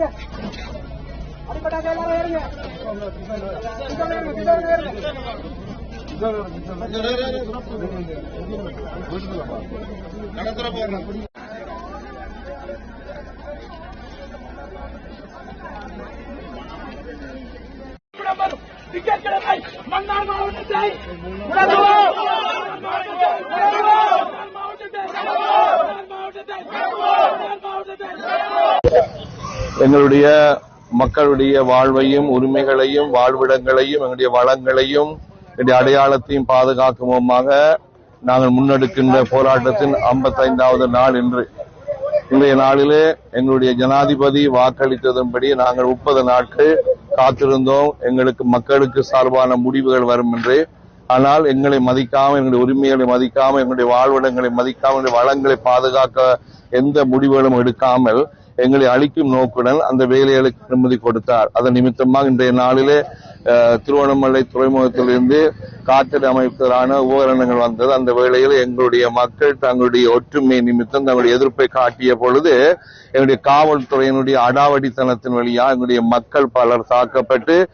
ஏறுங்க அடிப்பட்டாங்க எல்லாரும் ஏறுங்க கிட்ட ஏறுங்க, மன்னார் மாவட்டத்தை உணர்வோம் மாவட்டத்தை மாவட்டத்தை மாவட்டத்தை எங்களுடைய மக்களுடைய வாழ்வையும் உரிமைகளையும் வாழ்விடங்களையும் எங்களுடைய வளங்களையும் எங்களுடைய அடையாளத்தையும் பாதுகாக்குமோமாக நாங்கள் முன்னெடுக்கின்ற போராட்டத்தின் 55வது நாள் இன்று. இன்றைய நாளிலே எங்களுடைய ஜனாதிபதி வாக்களித்ததன்படி நாங்கள் முப்பது நாட்கள் காத்திருந்தோம். எங்களுக்கு மக்களுக்கு சார்பான முடிவுகள் வரும் என்று. ஆனால் எங்களை மதிக்காமல் எங்களுடைய உரிமைகளை மதிக்காமல் எங்களுடைய வாழ்விடங்களை மதிக்காமல் எங்களுடைய வளங்களை பாதுகாக்க எந்த முடிவுகளும் எடுக்காமல் எங்களை அழிக்கும் நோக்குடன் அந்த வேலைகளுக்கு அனுமதி கொடுத்தார். அதன் நிமித்தமாக இன்றைய நாளிலே திருவண்ணாமலை துறைமுகத்திலிருந்து காற்றடி அமைப்பதற்கான உபகரணங்கள் வந்தது. அந்த வேளையில் எங்களுடைய மக்கள் தங்களுடைய ஒற்றுமை நிமித்தம் தங்களுடைய எதிர்ப்பை காட்டிய பொழுது எங்களுடைய காவல்துறையினுடைய அடாவடித்தனத்தின் வழியா எங்களுடைய மக்கள் பலர் தாக்கப்பட்டு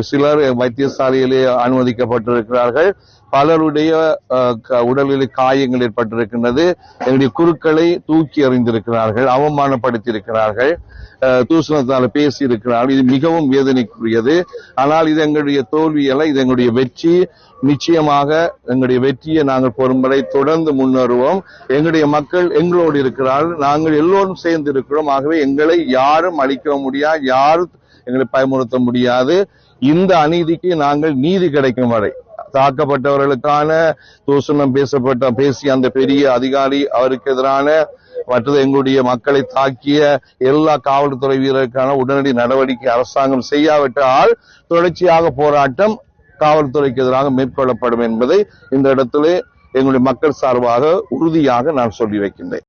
சிலர் வைத்தியசாலையிலே அனுமதிக்கப்பட்டிருக்கிறார்கள். பலருடைய க- உடலில் காயங்கள் ஏற்பட்டிருக்கின்றது. எங்களுடைய குருக்களை தூக்கி அறிந்திருக்கிறார்கள் அவமானப்படுத்தியிருக்கிறார்கள். அஹ், தூஷணத்தால் இது மிகவும் வேதனைக்குரியது. ஆனால் இது எங்களுடைய தோல்வி அல்ல இது எங்களுடைய வெற்றி. நிச்சயமாக எங்களுடைய வெற்றியை நாங்கள் பொறுமுறை தொடர்ந்து முன்னேறுவோம். எங்களுடைய மக்கள் எங்களோடு இருக்கிறார்கள். நாங்கள் எல்லோரும் சேர்ந்து இருக்கிறோம். ஆகவே எங்களை யாரும் அழிக்க முடியாது யாரும் எங்களை பயமுறுத்த முடியாது. இந்த அநீதிக்கு நாங்கள் நீதி கிடைக்கும் வரை. தாக்கப்பட்டவர்களுக்கான தூஷணம் பேசப்பட்ட பேசிய அந்த பெரிய அதிகாரி அவருக்கு எதிரான மற்றது எங்களுடைய மக்களை தாக்கிய எல்லா காவல்துறை வீரருக்கான உடனடி நடவடிக்கை அரசாங்கம் செய்யாவிட்டால் தொடர்ச்சியாக போராட்டம் காவல்துறைக்கு எதிராக மேற்கொள்ளப்படும் என்பதை இந்த இடத்திலே எங்களுடைய மக்கள் சார்பாக உறுதியாக நான் சொல்லி வைக்கின்றேன்.